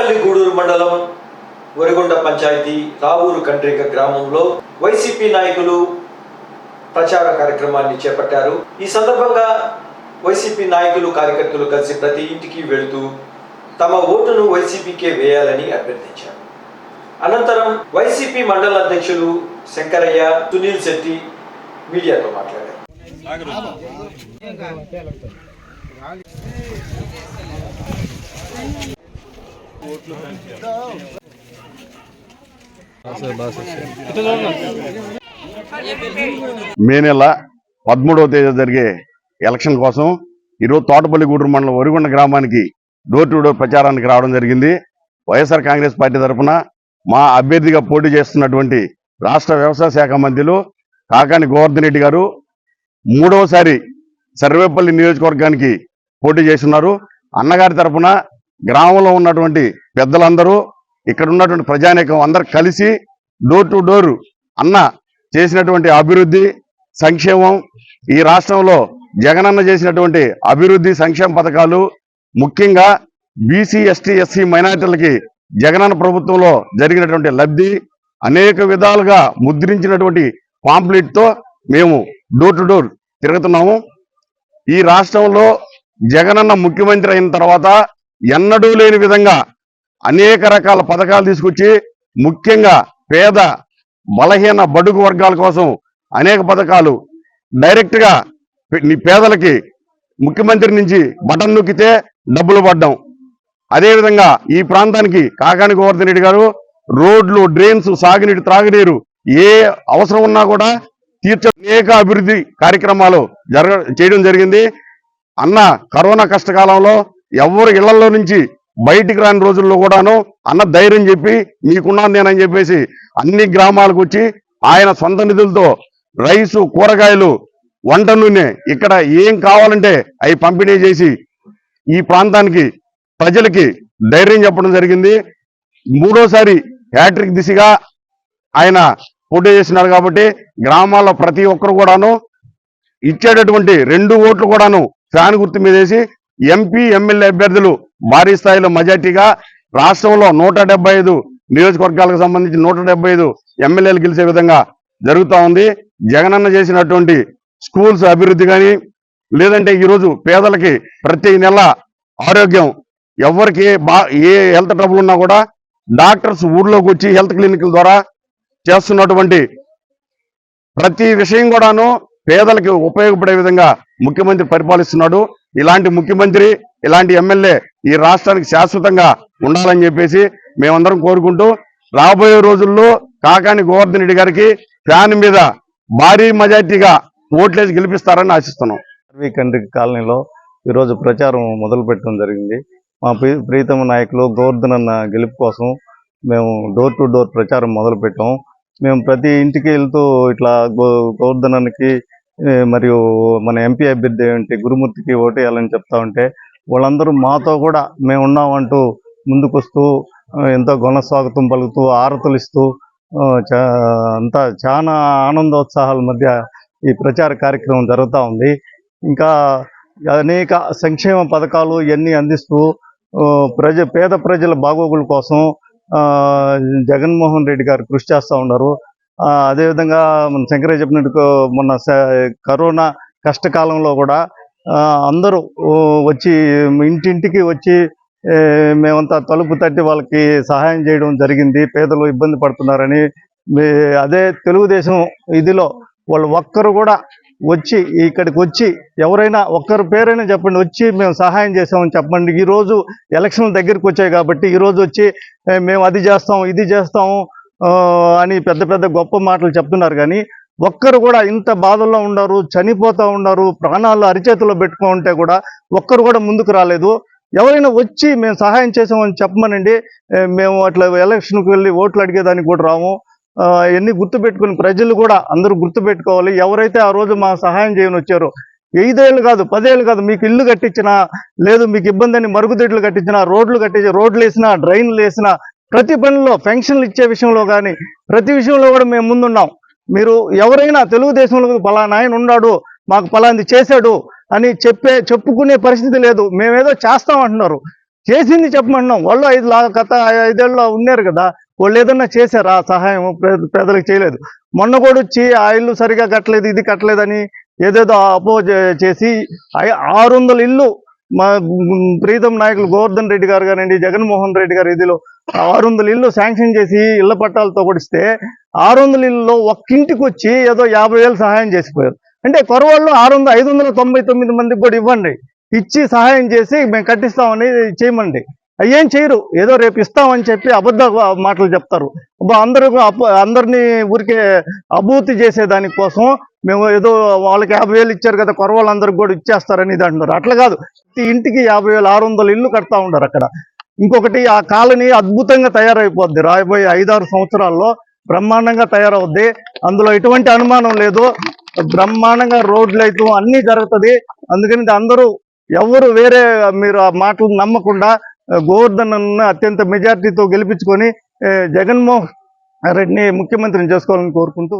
తోటపల్లి గూడూరు మండలం వరిగొండ పంచాయతీ రావూరు కండ్రిక గ్రామంలో వైసీపీ నాయకులు ప్రచార కార్యక్రమాన్ని చేపట్టారు. ఈ సందర్భంగా వైసీపీ నాయకులు కార్యకర్తలు కలిసి ప్రతి ఇంటికి వెళుతూ తమ ఓటును వైసీపీకే వేయాలని అభ్యర్థించారు. అనంతరం వైసీపీ మండల అధ్యక్షులు శంకరయ్య సునీల్ శెట్టి మీడియాతో మాట్లాడారు. మే నెల పదమూడవ తేదీ జరిగే ఎలక్షన్ కోసం ఈరోజు తోటపల్లిగూడూరు మండలం వరిగొండ గ్రామానికి డోర్ టు డోర్ ప్రచారానికి రావడం జరిగింది. వైఎస్ఆర్ కాంగ్రెస్ పార్టీ తరఫున మా అభ్యర్థిగా పోటీ చేస్తున్నటువంటి రాష్ట్ర వ్యవసాయ శాఖ మంత్రులు కాకాని గోవర్ధన్ రెడ్డి గారు మూడవసారి సర్వేపల్లి నియోజకవర్గానికి పోటీ చేస్తున్నారు. అన్నగారి తరఫున గ్రామంలో ఉన్నటువంటి పెద్దలందరూ ఇక్కడ ఉన్నటువంటి ప్రజానీకం అందరు కలిసి డోర్ టు డోర్ అన్న చేసినటువంటి అభివృద్ధి సంక్షేమం ఈ రాష్ట్రంలో జగనన్న చేసినటువంటి అభివృద్ధి సంక్షేమ పథకాలు ముఖ్యంగా బీసీ ఎస్టీ ఎస్సీ మైనార్టీలకి జగనన్న ప్రభుత్వంలో జరిగినటువంటి లబ్ధి అనేక విధాలుగా ముద్రించినటువంటి పాంప్లెట్తో మేము డోర్ టు డోర్ తిరుగుతున్నాము. ఈ రాష్ట్రంలో జగనన్న ముఖ్యమంత్రి అయిన తర్వాత ఎన్నడూ లేని విధంగా అనేక రకాల పథకాలు తీసుకొచ్చి ముఖ్యంగా పేద బలహీన బడుగు వర్గాల కోసం అనేక పథకాలు డైరెక్ట్గా నీ పేదలకి ముఖ్యమంత్రి నుంచి బటన్ నొక్కితే డబ్బులు పడ్డం. అదేవిధంగా ఈ ప్రాంతానికి కాకాని గోవర్ధన్ రెడ్డి గారు రోడ్లు డ్రైన్స్ సాగునీటి త్రాగునీరు ఏ అవసరం ఉన్నా కూడా తీర్చ అనేక అభివృద్ధి కార్యక్రమాలు జరగ చేయడం జరిగింది. అన్న కరోనా కష్టకాలంలో ఎవరు ఇళ్ళలో నుంచి బయటికి రాని రోజుల్లో కూడాను అన్న ధైర్యం చెప్పి మీకున్నాను నేనని చెప్పేసి అన్ని గ్రామాలకు వచ్చి ఆయన సొంత నిధులతో రైసు కూరగాయలు వంట నూనె ఇక్కడ ఏం కావాలంటే అవి పంపిణీ చేసి ఈ ప్రాంతానికి ప్రజలకి ధైర్యం చెప్పడం జరిగింది. మూడోసారి హ్యాట్రిక్ దిశగా ఆయన పోటీ చేసినారు కాబట్టి గ్రామాల్లో ప్రతి ఒక్కరు కూడాను ఇచ్చేటటువంటి రెండు ఓట్లు కూడాను ఫ్యాన్ గుర్తు మీద వేసి ఎంపీ ఎమ్మెల్యే అభ్యర్థులు భారీ స్థాయిలో మెజార్టీగా రాష్ట్రంలో నూట ఐదు నియోజకవర్గాలకు సంబంధించి నూట ఐదు ఎమ్మెల్యేలు గెలిచే విధంగా జరుగుతూ ఉంది. జగనన్న చేసినటువంటి స్కూల్స్ అభివృద్ధి కానీ లేదంటే ఈరోజు పేదలకి ప్రతి నెల ఆరోగ్యం ఎవరికి ఏ బా ఏ హెల్త్ ట్రబుల్ ఉన్నా కూడా డాక్టర్స్ ఊర్లోకి వచ్చి హెల్త్ క్లినిక్ల ద్వారా చేస్తున్నటువంటి ప్రతి విషయం కూడాను పేదలకు ఉపయోగపడే విధంగా ముఖ్యమంత్రి పరిపాలిస్తున్నాడు. ఇలాంటి ముఖ్యమంత్రి ఇలాంటి ఎమ్మెల్యే ఈ రాష్ట్రానికి శాశ్వతంగా ఉండాలని చెప్పేసి మేమందరం కోరుకుంటూ రాబోయే రోజుల్లో కాకాని గోవర్ధన్ రెడ్డి గారికి ఫ్యాన్ మీద భారీ మెజార్టీగా ఓట్లేసి గెలిపిస్తారని ఆశిస్తున్నాం. ఆర్వీ కండ్రి కాలనీలో ఈరోజు ప్రచారం మొదలు పెట్టడం జరిగింది. మా ప్రీ- ప్రీతమ నాయకులు గోవర్ధన్ అన్న గెలుపు కోసం మేము డోర్ టు డోర్ ప్రచారం మొదలు పెట్టాం మేము ప్రతి ఇంటికి వెళ్తూ ఇట్లా గో గోవర్ధన్ మరియు మన ఎంపీ అభ్యర్థి అంటే గురుమూర్తికి ఓటేయాలని చెప్తా ఉంటే వాళ్ళందరూ మాతో కూడా మేము ఉన్నామంటూ ముందుకొస్తూ ఎంతో గుణస్వాగతం పలుకుతూ ఆరతులు ఇస్తూ అంతా చాలా ఆనందోత్సాహాల మధ్య ఈ ప్రచార కార్యక్రమం జరుగుతూ ఉంది. ఇంకా అనేక సంక్షేమ పథకాలు ఇవన్నీ అందిస్తూ ప్రజ పేద ప్రజల బాగోగుల కోసం జగన్మోహన్ రెడ్డి గారు కృషి చేస్తూ ఉన్నారు. అదేవిధంగా మన శంకరయ్య చెప్పినట్టు మొన్న స- కరోనా కష్టకాలంలో కూడా అందరూ వచ్చి ఇంటింటికి వచ్చి మేమంతా తలుపు తట్టి వాళ్ళకి సహాయం చేయడం జరిగింది పేదలు ఇబ్బంది పడుతున్నారని అదే తెలుగుదేశం ఇదిలో వాళ్ళు ఒక్కరు కూడా వచ్చి ఇక్కడికి వచ్చి ఎవరైనా ఒక్కరి పేరైనా చెప్పండి వచ్చి మేము సహాయం చేసామని చెప్పండి. ఈ రోజు ఎలక్షన్ల దగ్గరికి వచ్చాయి కాబట్టి ఈ రోజు వచ్చి మేము అది చేస్తాం ఇది చేస్తాము అని పెద్ద పెద్ద గొప్ప మాటలు చెప్తున్నారు కానీ ఒక్కరు కూడా ఇంత బాధల్లో ఉన్నారు చనిపోతూ ఉన్నారు ప్రాణాలు అరిచేతిలో పెట్టుకుంటే కూడా ఒక్కరు కూడా ముందుకు రాలేదు. ఎవరైనా వచ్చి మేము సహాయం చేసామని చెప్పమనండి. మేము అట్లా ఎలక్షన్కి వెళ్ళి ఓట్లు అడిగేదానికి కూడా రాము. ఆ, ఇవన్నీ గుర్తుపెట్టుకుని ప్రజలు కూడా అందరూ గుర్తుపెట్టుకోవాలి ఎవరైతే ఆ రోజు మా సహాయం చేయని వచ్చారో ఐదేళ్ళు కాదు పదేళ్ళు కాదు మీకు ఇల్లు కట్టించినా లేదు మీకు ఇబ్బంది అని మరుగుదొడ్లు కట్టించినా రోడ్లు కట్టించి రోడ్లు వేసినా డ్రైన్లు వేసినా ప్రతి పనిలో పెన్షన్లు ఇచ్చే విషయంలో కానీ ప్రతి విషయంలో కూడా మేము ముందున్నాం. మీరు ఎవరైనా తెలుగుదేశంలో పలానా ఆయన ఉన్నాడు మాకు పలాంది చేశాడు అని చెప్పే చెప్పుకునే పరిస్థితి లేదు. మేమేదో చేస్తాం అంటున్నారు. చేసింది చెప్పమంటున్నాం. వాళ్ళు ఐదు గత ఐదేళ్ళు ఉన్నారు కదా వాళ్ళు ఏదన్నా చేశారా? సహాయం పేదలకు చేయలేదు. మొన్న కూడా వచ్చి ఆ ఇల్లు సరిగా కట్టలేదు ఇది కట్టలేదని ఏదేదో అపోజ్ చేసి ఆరు వందల ఇల్లు మా ప్రీతం నాయకులు గోవర్ధన్ రెడ్డి గారు కానివ్వండి జగన్మోహన్ రెడ్డి గారు ఇదిలో ఆరు వందల ఇల్లు శాంక్షన్ చేసి ఇళ్ళ పట్టాలతో కొడిస్తే ఆరు వందల ఇల్లులో ఒక్కింటికి వచ్చి ఏదో యాభై వేలు సహాయం చేసిపోయారు. అంటే కొరవాళ్ళు ఆరు వందల ఐదు వందల తొంభై తొమ్మిది మందికి కూడా ఇవ్వండి. ఇచ్చి సహాయం చేసి మేము కట్టిస్తామని చేయమండి. అయ్యేం చేయరు. ఏదో రేపు ఇస్తామని చెప్పి అబద్ధ మాటలు చెప్తారు. అందరూ అప్ప- అందరినీ ఊరికే అభూతి చేసేదానికోసం మేము ఏదో వాళ్ళకి యాభై వేలు ఇచ్చారు కదా కొరవాళ్ళందరికి కూడా ఇచ్చేస్తారని ఇది అంటున్నారు. అట్లా కాదు. ప్రతి ఇంటికి యాభై వేలు ఆరు వందలు ఇల్లు కడతా ఉండరు అక్కడ. ఇంకొకటి ఆ కాలనీ అద్భుతంగా తయారైపోద్ది. రాబోయే ఐదారు సంవత్సరాల్లో బ్రహ్మాండంగా తయారవుద్ది. అందులో ఎటువంటి అనుమానం లేదు. బ్రహ్మాండంగా రోడ్లు అయితే అన్నీ జరుగుతుంది. అందుకని అందరూ ఎవరు వేరే మీరు ఆ మాటలు నమ్మకుండా గోవర్ధన్ అత్యంత మెజార్టీతో గెలిపించుకొని జగన్మోహన్ రెడ్డిని ముఖ్యమంత్రిని చేసుకోవాలని కోరుకుంటూ